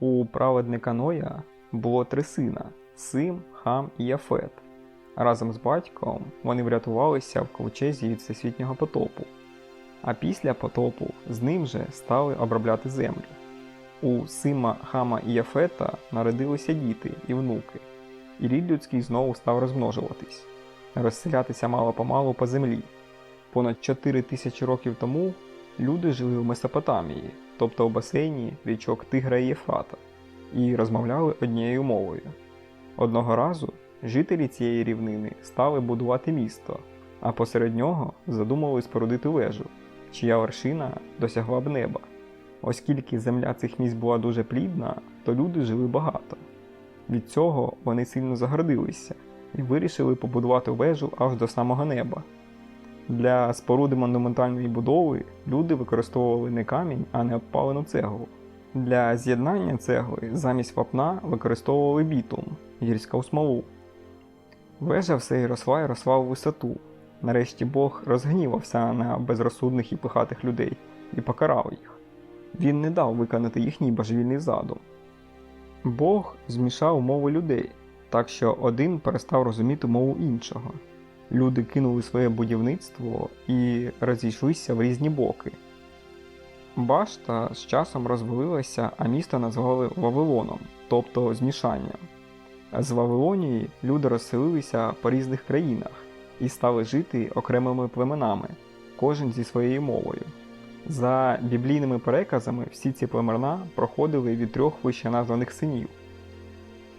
У праведника Ноя було три сина Сим, Хам і Яфет. Разом з батьком вони врятувалися в ковчезі від всесвітнього потопу. А після потопу з ним же стали обробляти землю. У Сима, Хама і Яфета народилися діти і внуки, і рід людський знову став розмножуватись, розселятися мало помалу по землі. Понад 4 тисячі років тому люди жили в Месопотамії, тобто в басейні річок Тигра і Єфрата, і розмовляли однією мовою. Одного разу жителі цієї рівнини стали будувати місто, а посеред нього задумали спорудити вежу, чия вершина досягла б неба. Оскільки земля цих місць була дуже плідна, то люди жили багато. Від цього вони сильно загордилися і вирішили побудувати вежу аж до самого неба. Для споруди монументальної будови люди використовували не камінь, а не обпалену цеглу. Для з'єднання цегли замість вапна використовували бітум гірську смолу. Вежа все й росла і росла у висоту. Нарешті Бог розгнівався на безрозсудних і пихатих людей і покарав їх. Він не дав виконати їхній божевільний задум. Бог змішав мови людей, так що один перестав розуміти мову іншого. Люди кинули своє будівництво і розійшлися в різні боки. Башта з часом розвалилася, а місто назвали Вавилоном, тобто змішанням. З Вавилонії люди розселилися по різних країнах і стали жити окремими племенами, кожен зі своєю мовою. За біблійними переказами, всі ці племена проходили від трьох вищеназваних синів.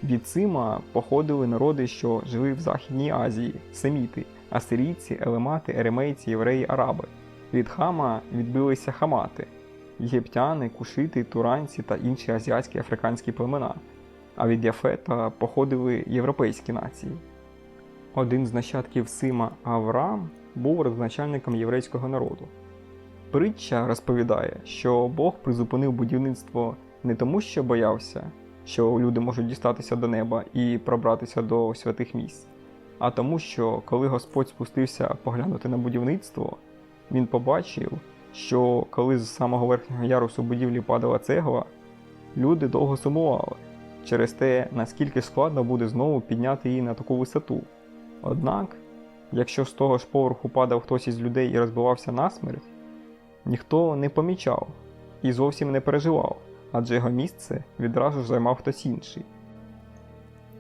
Від Сима походили народи, що жили в Західній Азії, семіти, асирійці, елемати, еремейці, євреї, араби. Від Хама відбилися хамати, єгиптяни, кушити, туранці та інші азіатські африканські племена. А від Яфета походили європейські нації. Один з нащадків Сима Авраам був родоначальником єврейського народу. Притча розповідає, що Бог призупинив будівництво не тому, що боявся, що люди можуть дістатися до неба і пробратися до святих місць, а тому, що коли Господь спустився поглянути на будівництво, він побачив, що коли з самого верхнього ярусу будівлі падала цегла, люди довго сумували через те, наскільки складно буде знову підняти її на таку висоту. Однак, якщо з того ж поверху падав хтось із людей і розбивався насмерть, ніхто не помічав і зовсім не переживав, адже його місце відразу ж займав хтось інший.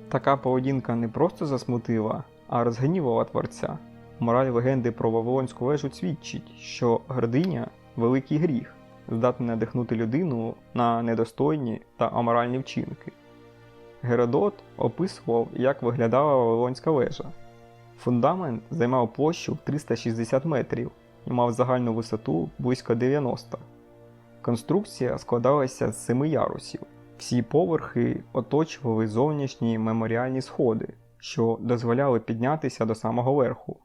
Така поведінка не просто засмутила, а розгнівала творця. Мораль легенди про Вавилонську вежу свідчить, що гординя великий гріх, здатний надихнути людину на недостойні та аморальні вчинки. Геродот описував, як виглядала Вавилонська вежа. Фундамент займав площу 360 метрів і мав загальну висоту близько 90. Конструкція складалася з семи ярусів. Всі поверхи оточували зовнішні меморіальні сходи, що дозволяли піднятися до самого верху.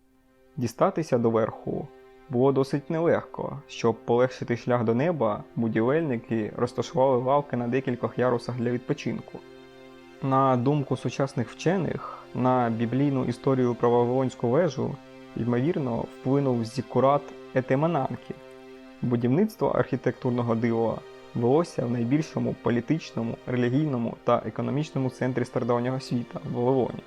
Дістатися до верху було досить нелегко. Щоб полегшити шлях до неба, будівельники розташували лавки на декількох ярусах для відпочинку. На думку сучасних вчених, на біблійну історію про Вавилонську вежу, ймовірно, вплинув зікурат Етемананки. Будівництво архітектурного дива велося в найбільшому політичному, релігійному та економічному центрі стародавнього світа Вавилоні.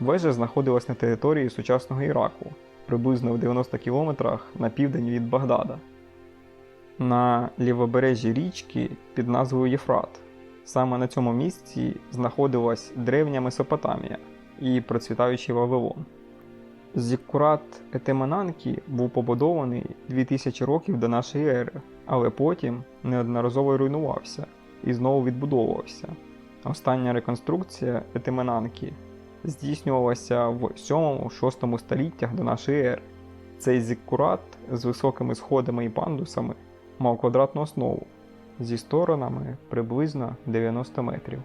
Вежа знаходилась на території сучасного Іраку, приблизно в 90 кілометрах на південь від Багдада. На лівобережжі річки під назвою Єфрат. Саме на цьому місці знаходилась древня Месопотамія і процвітаючий Вавилон. Зіккурат Етемананкі був побудований 2000 років до нашої ери, але потім неодноразово руйнувався і знову відбудовувався. Остання реконструкція Етемананкі здійснювалася в 7-6 століттях до нашої ери. Цей зіккурат з високими сходами і пандусами мав квадратну основу зі сторонами приблизно 90 метрів.